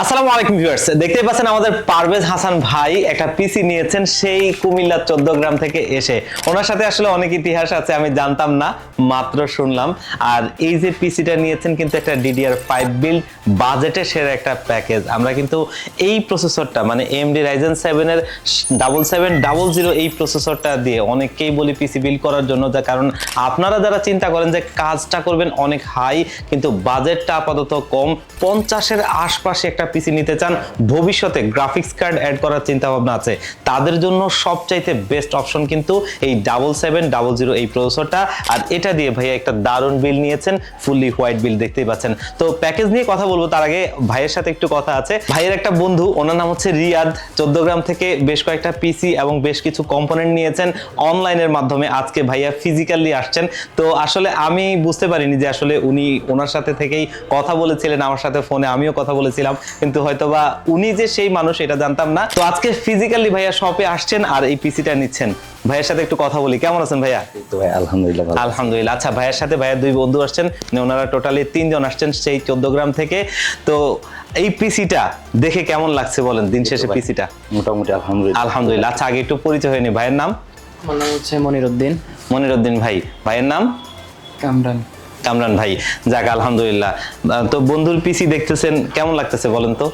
আসসালামু আলাইকুম ভিউয়ার্স। দেখতেই পাচ্ছেন আমাদের পারভেজ হাসান ভাই একটা পিসি নিয়েছেন সেই কুমিল্লা চোদ্দ গ্রাম থেকে এসে। ওনার সাথে আসলে অনেক ইতিহাস আছে, আমি জানতাম না, মাত্র শুনলাম। আর এই যে পিসিটা নিয়েছেন কিন্তু একটা ডিডিআর ফাইভ বিল্ড বাজেটে সেরা একটা প্যাকেজ আমরা কিন্তু এই প্রসেসরটা মানে এমডি রাইজেন সেভেনের ডাবল সেভেন ডাবল জিরো এই প্রসেসরটা দিয়ে অনেককেই বলি পিসি বিল করার জন্য যা কারণ আপনারা যারা চিন্তা করেন যে কাজটা করবেন অনেক হাই কিন্তু বাজেটটা আপাতত কম, পঞ্চাশের আশপাশে একটা পিসি নিতে চান, ভবিষ্যতে গ্রাফিক্স কার্ড অ্যাড করার চিন্তা ভাবনা আছে। তাদের জন্য সবচাইতে বেস্ট অপশন কিন্তু এই ডাবল সেভেন ডাবল জিরো এই প্রসেসরটা আর এটা দিয়ে ভাইয়া একটা দারুণ বিল নিয়েছেন ফুললি হোয়াইট বিল দেখতেই পাচ্ছেন। তো প্যাকেজ নিয়ে কথা বলব, তার আগে ভাইয়ের সাথে একটু কথা আছে। ভাইয়ের একটা বন্ধু, ওনার নাম হচ্ছে রিয়াদ। চোদ্দ গ্রাম থেকে বেশ কয়েকটা পিসি এবং বেশ কিছু কম্পোনেন্ট নিয়েছেন। অনলাইনের মাধ্যমে আজকে ভাইয়া ফিজিক্যালি আসছেন। তো আসলে আমি বুঝতে পারিনি যে আসলে উনি ওনার সাথে থেকেই কথা বলেছিলেন, আমার সাথে ফোনে আমিও কথা বলেছিলাম। কিন্তু হয়তোবা উনি যে সেই মানুষ এটা জানতাম না। তো আজকে ফিজিক্যালি ভাইয়া শপে আসছেন আর এই পিসিটা নিচ্ছেন। ভাইয়ের সাথে একটু কথা বলি। কেমন আছেন ভাইয়া? ভাই আলহামদুলিল্লাহ আলহামদুলিল্লাহ। আচ্ছা ভাইয়ের সাথে ভাইয়ের দুই বন্ধু আসছেন। মানে ওনারা টোটালি তিনজন আসছেন সেই চোদ্দ গ্রাম থেকে। তো এই পিসিটা দেখে কেমন লাগছে বলেন দিন শেষে। পিসিটা মোটামুটি আলহামদুলিল্লাহ। আলহামদুলিল্লাহ। আচ্ছা আগে একটু পরিচয় হয়নি ভাইয়ের নাম? আমার নাম হচ্ছে মনিরুদ্দিন মনিরুদ্দিন ভাই। ভাইয়ের নাম? কামরান। কামরান ভাই যাক আলহামদুলিল্লাহ। তো বন্ধুর পিসি দেখতেছেন কেমন লাগতেছে বলেন তো?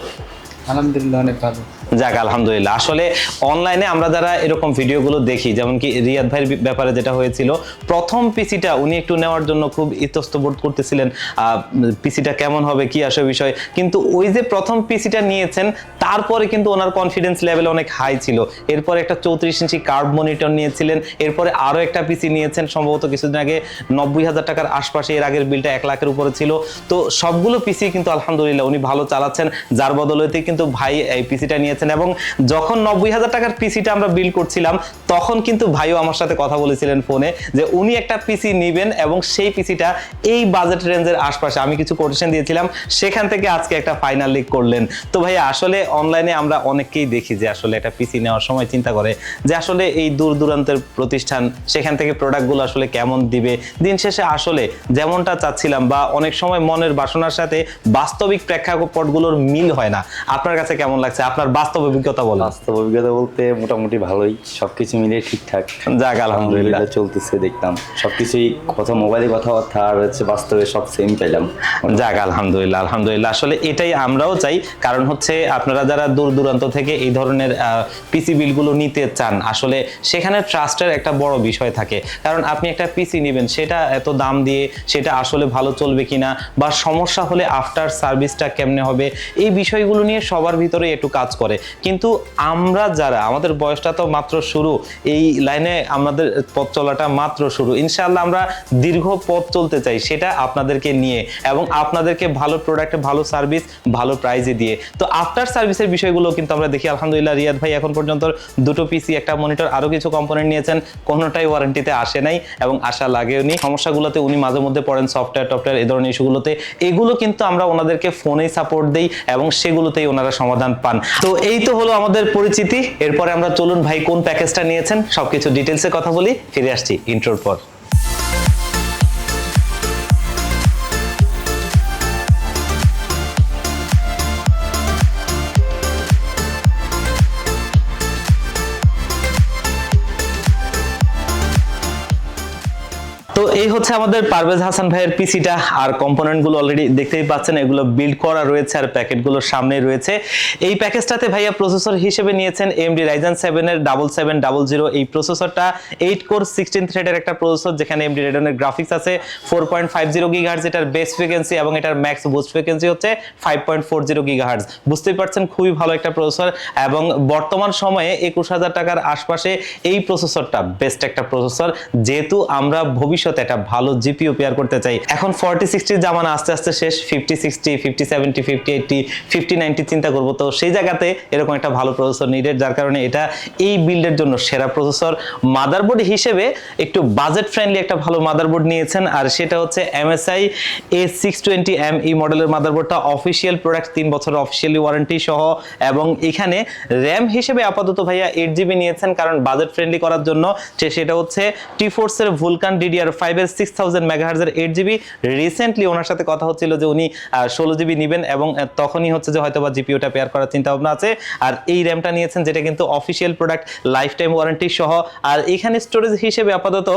আলহামদুলিল্লাহ, অনেক ভালো। যাক, আলহামদুলিল্লাহ। আসলে অনলাইনে আমরা যারা এরকম ভিডিওগুলো দেখি, যেমন কি রিয়াদ ভাইয়ের ব্যাপারে যেটা হয়েছিল, প্রথম পিসিটা উনি একটু নেওয়ার জন্য খুব ইতস্ত বোধ করতেছিলেন পিসিটা কেমন হবে, কি আসে বিষয়। কিন্তু ওই যে প্রথম পিসিটা নিয়েছেন, তারপরে কিন্তু ওনার কনফিডেন্স লেভেল অনেক হাই ছিল। এরপরে একটা চৌত্রিশ ইঞ্চি কার্ভ মনিটর নিয়েছিলেন, এরপরে আরও একটা পিসি নিয়েছেন, সম্ভবত কিছুদিন আগে নব্বই হাজার টাকার আশপাশে, এর আগের বিলটা এক লাখের উপরে ছিল। তো সবগুলো পিসি কিন্তু আলহামদুলিল্লাহ উনি ভালো চালাচ্ছেন, যার বদলতে কিন্তু ভাই এই পিসিটা নিয়েছেন এবং যখন নব্বই হাজার টাকার পিসিটা আমরা বিল করছিলাম, তখন কিন্তু ভাইও আমার সাথে কথা বলেছিলেন ফোনে যে উনি একটা পিসি নিবেন এবং সেই পিসিটা এই বাজেট রেঞ্জের আশপাশে, আমি কিছু কোটেশন দিয়েছিলাম, সেখান থেকে আজকে একটা ফাইনাল লিক করলেন। তো ভাই আসলে অনলাইনে আমরা অনেককেই দেখি যে আসলে একটা পিসি নেওয়ার সময় চিন্তা করে যে আসলে এই দূর দূরান্তের প্রতিষ্ঠান, সেখান থেকে প্রোডাক্টগুলো আসলে কেমন দিবে? দিন শেষে আসলে যেমনটা চাচ্ছিলাম বা অনেক সময় মনের বাসনার সাথে বাস্তবিক প্রেক্ষাপটগুলোর মিল হয় না। আপনার কাছে কেমন লাগছে? আপনার বাস্তব অভিজ্ঞতা বলেন। বাস্তব অভিজ্ঞতা বলতে মোটামুটি ভালোই সবকিছু মিলিয়ে ঠিকঠাক। যাক আলহামদুলিল্লাহ। চলতেছে দেখলাম সবকিছুই কথা মোবাইলে কথাবার্তা আর হচ্ছে বাস্তবে সব সেম পেলাম যাক আলহামদুলিল্লাহ আলহামদুলিল্লাহ। আসলে এটাই আমরাও চাই কারণ হচ্ছে আপনারা যারা দূর দূরান্ত থেকে এই ধরনের পিসি বিলগুলো নিতে চান আসলে সেখানে ট্রাস্টের একটা বড় বিষয় থাকে। কারণ আপনি একটা পিসি নেবেন সেটা এত দাম দিয়ে সেটা আসলে ভালো চলবে কিনা বা সমস্যা হলে আফটার সার্ভিসটা কেমনে হবে এই বিষয়গুলো নিয়ে সবার ভিতরে একটু কাজ করে। কিন্তু আমরা যারা, আমাদের বয়সটা তো মাত্র শুরু, এই লাইনে আমাদের পথ চলাটা মাত্র শুরু। ইনশাআল্লাহ আমরা দীর্ঘ পথ চলতে চাই, সেটা আপনাদেরকে নিয়ে এবং আপনাদেরকে ভালো প্রোডাক্ট ভালো সার্ভিস ভালো প্রাইজে দিয়ে। তো আফটার সার্ভিসের বিষয়গুলো কিন্তু আমরা দেখি। আলহামদুলিল্লাহ, রিয়াদ ভাই এখন পর্যন্ত দুটো পিসি একটা মনিটর আরও কিছু কম্পোনেন্ট নিয়েছেন। কোনোটাই ওয়ারেন্টিতে আসে নাই এবং আশা লাগেওনি সমস্যাগুলোতে উনি মাঝে মধ্যে পড়েন সফটওয়্যার টফটওয়্যার এই ধরনের ইস্যুগুলোতে এগুলো কিন্তু আমরা ওনাদেরকে ফোনেই সাপোর্ট দেই এবং সেগুলোতেই ওনারা সমাধান পান। তো এই তো হলো আমাদের পরিচিতি। এরপরে আমরা চলুন ভাই কোন প্যাকেজটা নিয়েছেন, সবকিছু ডিটেলসে কথা বলি, ফিরে আসছি ইন্ট্রোর পর। এই হচ্ছে আমাদের পারভেজ হাসান ভাইয়ের পিসিটা, আর কম্পোনেন্টগুলো অলরেডি দেখতেই পাচ্ছেন, এগুলো বিল্ড করা রয়েছে আর প্যাকেটগুলো সামনে রয়েছে। এই প্যাকেজটাতে ভাইয়া প্রসেসর হিসেবে নিয়েছেন এমডি রাইজেন সেভেন এর ডাবল সেভেন ডাবল জিরো এই প্রসেসরটা এইট কোর সিক্সটিন থ্রেডের একটা প্রসেসর যেখানে এমডি রেডনের গ্রাফিক্স আছে four point five zero gigahertz এটার বেস ফ্রিকোয়েন্সি এবং এটার ম্যাক্স বুস্ট ফ্রিকোয়েন্সি হচ্ছে five point four zero gigahertz বুঝতেই পারছেন, খুবই ভালো একটা প্রসেসর এবং বর্তমান সময়ে একুশ হাজার টাকার আশপাশে এই প্রসেসরটা বেস্ট একটা প্রসেসর যেহেতু আমরা ভবিষ্যতে একটা ভালো জিপিও পেয়ার করতে চাই। এখন ফর্টি সিক্সটির জামানা আস্তে আস্তে শেষ fifty sixty fifty seventy fifty eighty fifty ninety চিন্তা করব। তো সেই জায়গাতে এরকম একটা ভালো প্রসেসর নিডেড যার কারণে এটা এই বিল্ডের জন্য সেরা প্রসেসর মাদারবোর্ড হিসেবে একটু বাজেট ফ্রেন্ডলি একটা ভালো মাদারবোর্ড নিয়েছেন, আর সেটা হচ্ছে MSI A six twenty M এই মডেলের মাদারবোর্ডটা অফিসিয়াল প্রোডাক্ট তিন বছরের অফিসিয়ালি ওয়ারেন্টি সহ, এবং এখানে র্যাম হিসেবে আপাতত ভাইয়া এইট জিবি নিয়েছেন, কারণ বাজেট ফ্রেন্ডলি করার জন্য। সেটা হচ্ছে টি ফোর্সের ভুলকান ডিডিআর ফাইভ ফাইভের সিক্স থাউজেন্ড মেগাহার্জের এইট জিবি রিসেন্টলি ওনার সাথে কথা হচ্ছিল যে উনি ষোলো জিবি নেবেন এবং তখনই হচ্ছে যে হয়তো বা জিপিওটা পেয়ার করার চিন্তা ভাবনা আছে। আর এই র্যামটা নিয়েছেন যেটা কিন্তু official product life time warranty সহ। আর এখানে স্টোরেজ হিসেবে আপাতত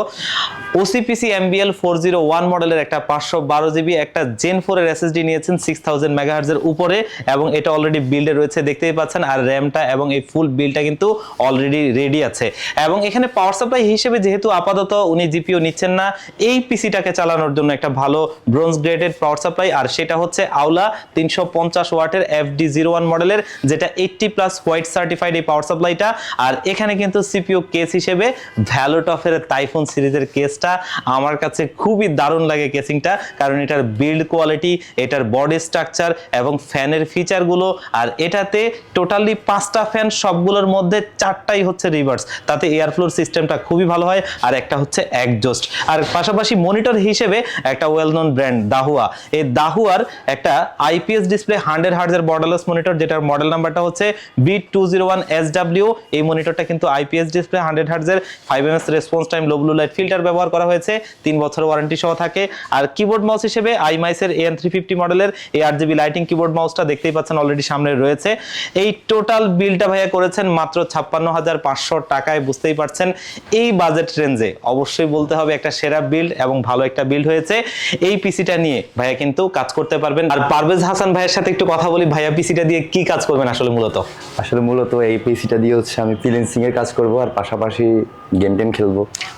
OCPC MBL four zero one মডেলের একটা পাঁচশো বারো জিবি একটা জেন ফোরের এসএসডি নিয়েছেন সিক্স থাউজেন্ড মেগাহার্জের উপরে এবং এটা অলরেডি বিল্ডে রয়েছে, দেখতেই পাচ্ছেন। আর র্যামটা এবং এই ফুল বিলটা কিন্তু অলরেডি রেডি আছে। এবং এখানে পাওয়ার সাপ্লাই হিসেবে যেহেতু আপাতত উনি জিপিও নিচ্ছেন না এই পিসিটাকে চালানোর জন্য একটা ভালো ব্রোঞ্জ গ্রেডেড পাওয়ার সাপ্লাই আর সেটা হচ্ছে আউলা তিনশো ওয়াটের এফ ডি জিরো ওয়ান মডেলের যেটা এইটটি প্লাস হোয়াইট সার্টিফাইড এই পাওয়ার সাপ্লাইটা আর এখানে কিন্তু সিপিও কেস হিসেবে ভ্যালোটফের টাইফোন সিরিজের কেসটা আমার কাছে খুবই দারুণ লাগে কেসিংটা কারণ এটার বিল্ড কোয়ালিটি এটার বডি স্ট্রাকচার এবং ফ্যানের ফিচারগুলো আর এটাতে টোটালি পাঁচটা ফ্যান সবগুলোর মধ্যে চারটাই হচ্ছে রিভার্স তাতে এয়ার ফ্লোর সিস্টেমটা খুবই ভালো হয়, আর একটা হচ্ছে একজস্ট আর পাশাপাশি মনিটর হিসেবে একটা ওয়েল নোন ব্র্যান্ড দাহুয়া এই দাহুয়ার একটা আইপিএস ডিসপ্লে হান্ড্রেড হার্জের বর্ডারলেস মনিটর যেটার মডেল নাম্বারটা হচ্ছে B two zero one S W এই মনিটরটা কিন্তু IPS display hundred হার্জের five M S response time low blue light filter ব্যবহার করা হয়েছে। তিন বছর ওয়ারেন্টি সহ থাকে। আর কিবোর্ড মাউস হিসেবে আইমাইসের এন থ্রি ফিফটি মডেলের এই R G B lighting keyboard মাউসটা দেখতেই পাচ্ছেন অলরেডি সামনে রয়েছে। এই টোটাল বিলটা ভাইয়া করেছেন মাত্র ছাপ্পান্ন হাজার পাঁচশো টাকায়, বুঝতেই পারছেন। এই বাজেট রেঞ্জে অবশ্যই বলতে হবে একটা সেরা বিল্ড এবং ভালো একটা বিল্ড হয়েছে। এই পিসিটা নিয়ে ভাইয়া কিন্তু কাজ করতে পারবেন। আর পারভেজ হাসান ভাইয়ের সাথে একটু কথা বলি ভাইয়া পিসিটা দিয়ে কি কাজ করবেন আসলে মূলত? আসলে মূলত এই পিসিটা দিয়ে হচ্ছে আমি ফ্রিল্যান্সিং এর কাজ করব আর পাশাপাশি গেম টেম খেলব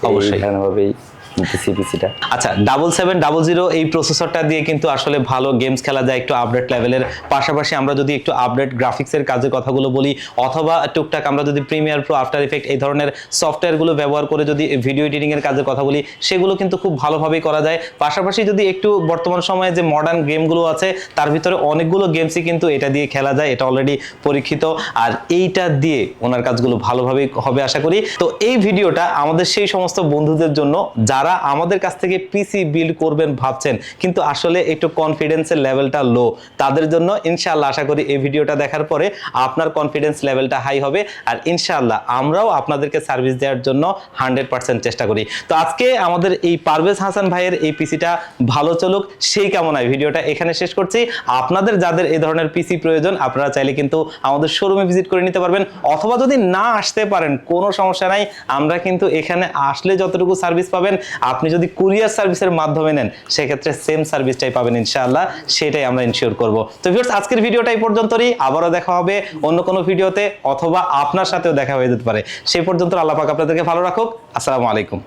অবশ্যই। ভাবেই নিতেছি পিসিটা আচ্ছা ডাবল সেভেন ডাবল জিরো এই প্রসেসরটা দিয়ে কিন্তু আসলে ভালো গেমস খেলা যায় একটু আপডেট লেভেলের পাশাপাশি আমরা যদি একটু আপডেট গ্রাফিক্সের কাজের কথাগুলো বলি, অথবা টুকটাক আমরা যদি প্রিমিয়ার প্রো আফটার ইফেক্ট এই ধরনের সফটওয়্যারগুলো ব্যবহার করে যদি ভিডিও এডিটিং এর কাজের কথা বলি, সেগুলো কিন্তু খুব ভালোভাবেই করা যায়। পাশাপাশি যদি একটু বর্তমান সময়ে যে মডার্ন গেমগুলো আছে, তার ভিতরে অনেকগুলো গেমসই কিন্তু এটা দিয়ে খেলা যায়, এটা অলরেডি পরীক্ষিত। আর এইটা দিয়ে ওনার কাজগুলো ভালোভাবেই হবে, আশা করি। তো এই ভিডিওটা আমাদের সেই সমস্ত বন্ধুদের জন্য যারা আমাদের কাছ থেকে পিসি বিল্ড করবেন ভাবছেন, কিন্তু আসলে একটু কনফিডেন্সের লেভেলটা লো তাদের জন্য ইনশাআল্লাহ আশা করি এই ভিডিওটা দেখার পরে আপনার কনফিডেন্স লেভেলটা হাই হবে, আর ইনশাআল্লাহ আমরাও আপনাদেরকে সার্ভিস দেওয়ার জন্য হান্ড্রেড পার্সেন্ট চেষ্টা করি। তো আজকে আমাদের এই পারভেজ হাসান ভাইয়ের এই পিসিটা ভালো চলুক, সেই কামনায় ভিডিওটা এখানে শেষ করছি। আপনাদের যাদের এই ধরনের পিসি প্রয়োজন, আপনারা চাইলে কিন্তু আমাদের শোরুমে ভিজিট করে নিতে পারবেন, অথবা যদি না আসতে পারেন, কোনো সমস্যা নাই, আমরা কিন্তু এখানে আসলে যতটুকু সার্ভিস পাবেন আপনি যদি কুরিয়ার সার্ভিসের মাধ্যমে নেন, সেক্ষেত্রে সেম সার্ভিসটাই পাবেন ইনশাআল্লাহ, সেটাই আমরা ইনশিওর করব। তো ভিউয়ার্স আজকের ভিডিওটা এই পর্যন্তই আবারও দেখা হবে অন্য কোনো ভিডিওতে, অথবা আপনার সাথেও দেখা হয়ে যেতে পারে। সেই পর্যন্ত আল্লাহ পাক আপনাদেরকে ভালো রাখুক। আসসালামু আলাইকুম।